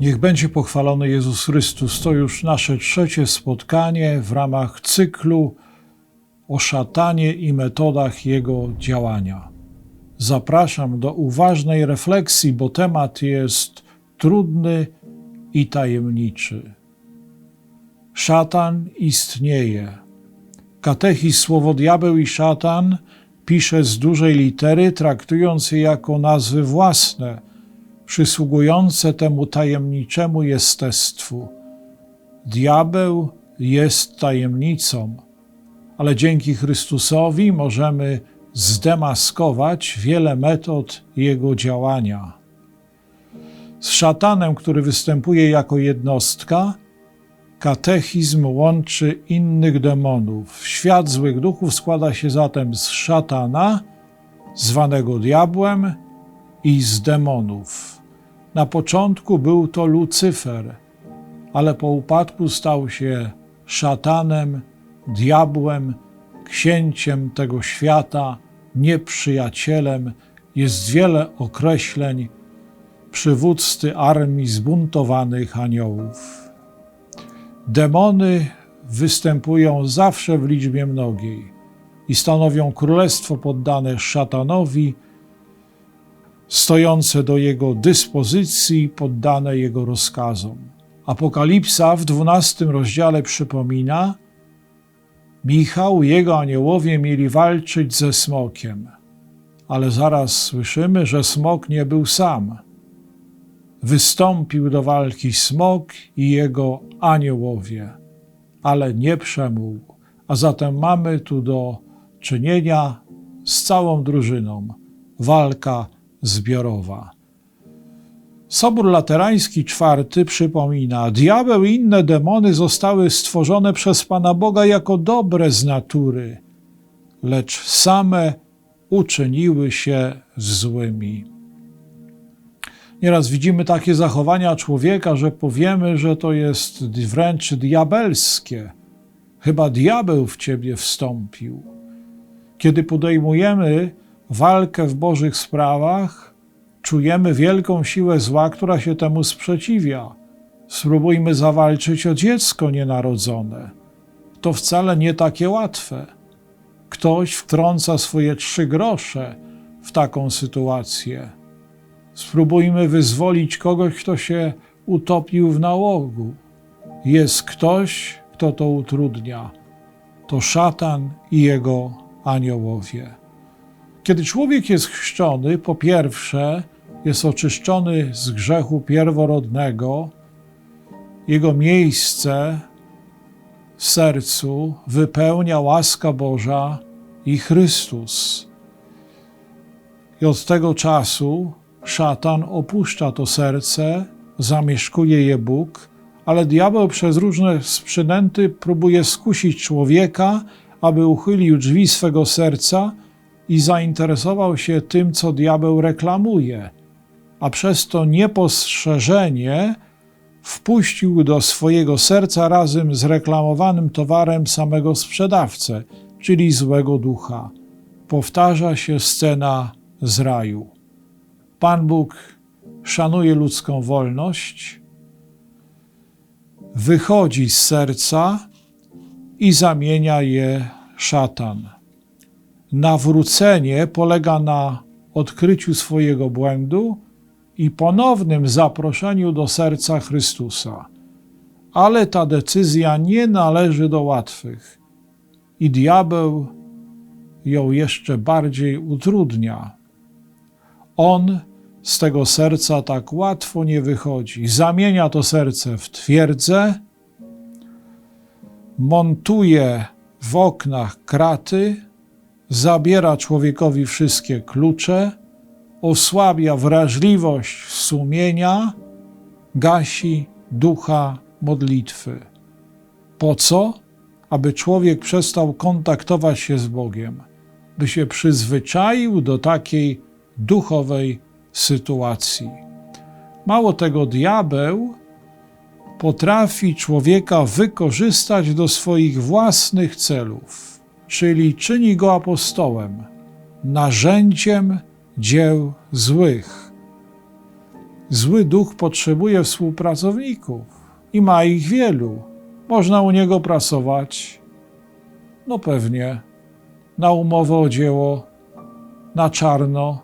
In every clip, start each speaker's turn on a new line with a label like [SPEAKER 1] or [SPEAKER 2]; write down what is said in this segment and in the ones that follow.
[SPEAKER 1] Niech będzie pochwalony Jezus Chrystus. To już nasze trzecie spotkanie w ramach cyklu o szatanie i metodach jego działania. Zapraszam do uważnej refleksji, bo temat jest trudny i tajemniczy. Szatan istnieje. Katechizm słowo diabeł i szatan pisze z dużej litery, traktując je jako nazwy własne, przysługujące temu tajemniczemu jestestwu. Diabeł jest tajemnicą, ale dzięki Chrystusowi możemy zdemaskować wiele metod jego działania. Z szatanem, który występuje jako jednostka, katechizm łączy innych demonów. Świat złych duchów składa się zatem z szatana, zwanego diabłem, i z demonów. Na początku był to Lucyfer, ale po upadku stał się szatanem, diabłem, księciem tego świata, nieprzyjacielem. Jest wiele określeń przywódcy armii zbuntowanych aniołów. Demony występują zawsze w liczbie mnogiej i stanowią królestwo poddane szatanowi, stojące do jego dyspozycji, poddane jego rozkazom. Apokalipsa w dwunastym rozdziale przypomina, Michał i jego aniołowie mieli walczyć ze smokiem, ale zaraz słyszymy, że smok nie był sam. Wystąpił do walki smok i jego aniołowie, ale nie przemógł. A zatem mamy tu do czynienia z całą drużyną. Walka zbiorowa. Sobór Laterański IV przypomina: Diabeł i inne demony zostały stworzone przez Pana Boga jako dobre z natury, lecz same uczyniły się złymi. Nieraz widzimy takie zachowania człowieka, że powiemy, że to jest wręcz diabelskie. Chyba diabeł w ciebie wstąpił. Kiedy podejmujemy walkę w Bożych sprawach, czujemy wielką siłę zła, która się temu sprzeciwia. Spróbujmy zawalczyć o dziecko nienarodzone. To wcale nie takie łatwe. Ktoś wtrąca swoje trzy grosze w taką sytuację. Spróbujmy wyzwolić kogoś, kto się utopił w nałogu. Jest ktoś, kto to utrudnia. To szatan i jego aniołowie. Kiedy człowiek jest chrzczony, po pierwsze, jest oczyszczony z grzechu pierworodnego, jego miejsce w sercu wypełnia łaska Boża i Chrystus. I od tego czasu szatan opuszcza to serce, zamieszkuje je Bóg, ale diabeł przez różne przynęty próbuje skusić człowieka, aby uchylił drzwi swego serca i zainteresował się tym, co diabeł reklamuje, a przez to niepostrzeżenie wpuścił do swojego serca razem z reklamowanym towarem samego sprzedawcę, czyli złego ducha. Powtarza się scena z raju. Pan Bóg szanuje ludzką wolność, wychodzi z serca i zamienia je szatan. Nawrócenie polega na odkryciu swojego błędu i ponownym zaproszeniu do serca Chrystusa. Ale ta decyzja nie należy do łatwych i diabeł ją jeszcze bardziej utrudnia. On z tego serca tak łatwo nie wychodzi. Zamienia to serce w twierdzę, montuje w oknach kraty, zabiera człowiekowi wszystkie klucze, osłabia wrażliwość sumienia, gasi ducha modlitwy. Po co? Aby człowiek przestał kontaktować się z Bogiem, by się przyzwyczaił do takiej duchowej sytuacji. Mało tego, diabeł potrafi człowieka wykorzystać do swoich własnych celów, czyli czyni go apostołem, narzędziem dzieł złych. Zły duch potrzebuje współpracowników i ma ich wielu. Można u niego pracować? No pewnie. Na umowę o dzieło, na czarno,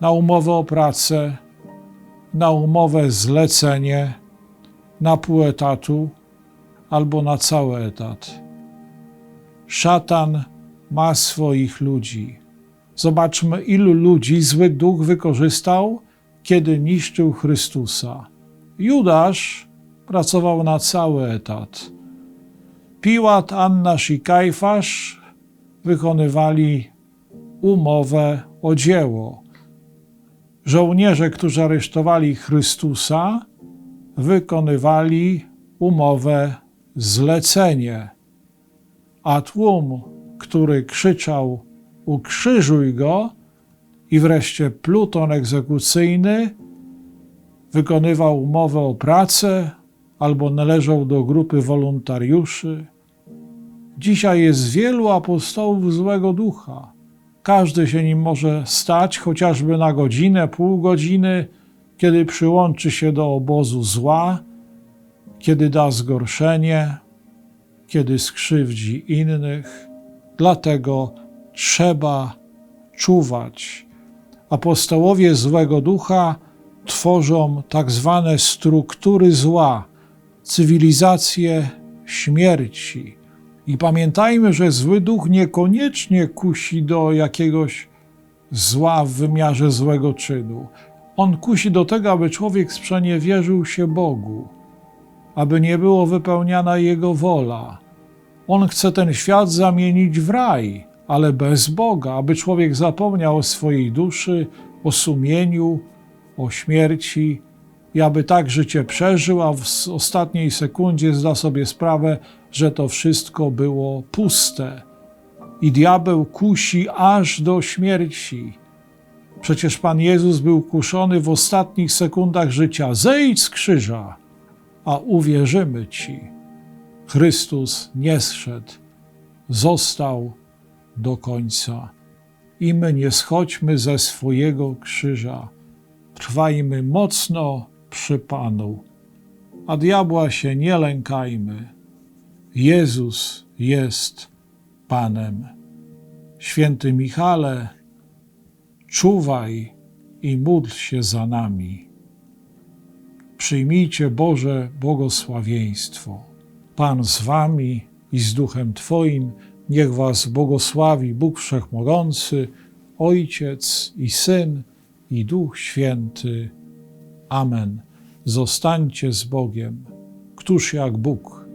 [SPEAKER 1] na umowę o pracę, na umowę zlecenie, na pół etatu albo na cały etat. Szatan ma swoich ludzi. Zobaczmy, ilu ludzi zły duch wykorzystał, kiedy niszczył Chrystusa. Judasz pracował na cały etat. Piłat, Annasz i Kajfasz wykonywali umowę o dzieło. Żołnierze, którzy aresztowali Chrystusa, wykonywali umowę zlecenie, a tłum, który krzyczał ukrzyżuj go i wreszcie pluton egzekucyjny wykonywał umowę o pracę albo należał do grupy wolontariuszy. Dzisiaj jest wielu apostołów złego ducha. Każdy się nim może stać, chociażby na godzinę, pół godziny, kiedy przyłączy się do obozu zła, kiedy da zgorszenie, kiedy skrzywdzi innych. Dlatego trzeba czuwać. Apostołowie złego ducha tworzą tak zwane struktury zła, cywilizację śmierci. I pamiętajmy, że zły duch niekoniecznie kusi do jakiegoś zła w wymiarze złego czynu. On kusi do tego, aby człowiek sprzeniewierzył się Bogu, aby nie było wypełniana Jego wola. On chce ten świat zamienić w raj, ale bez Boga, aby człowiek zapomniał o swojej duszy, o sumieniu, o śmierci i aby tak życie przeżył, a w ostatniej sekundzie zda sobie sprawę, że to wszystko było puste. I diabeł kusi aż do śmierci. Przecież Pan Jezus był kuszony w ostatnich sekundach życia. Zejdź z krzyża, a uwierzymy Ci. Chrystus nie zszedł, został do końca. I my nie schodźmy ze swojego krzyża. Trwajmy mocno przy Panu, a diabła się nie lękajmy. Jezus jest Panem. Święty Michale, czuwaj i módl się za nami. Przyjmijcie Boże błogosławieństwo. Pan z wami i z duchem Twoim, niech was błogosławi Bóg Wszechmogący, Ojciec i Syn i Duch Święty. Amen. Zostańcie z Bogiem. Któż jak Bóg?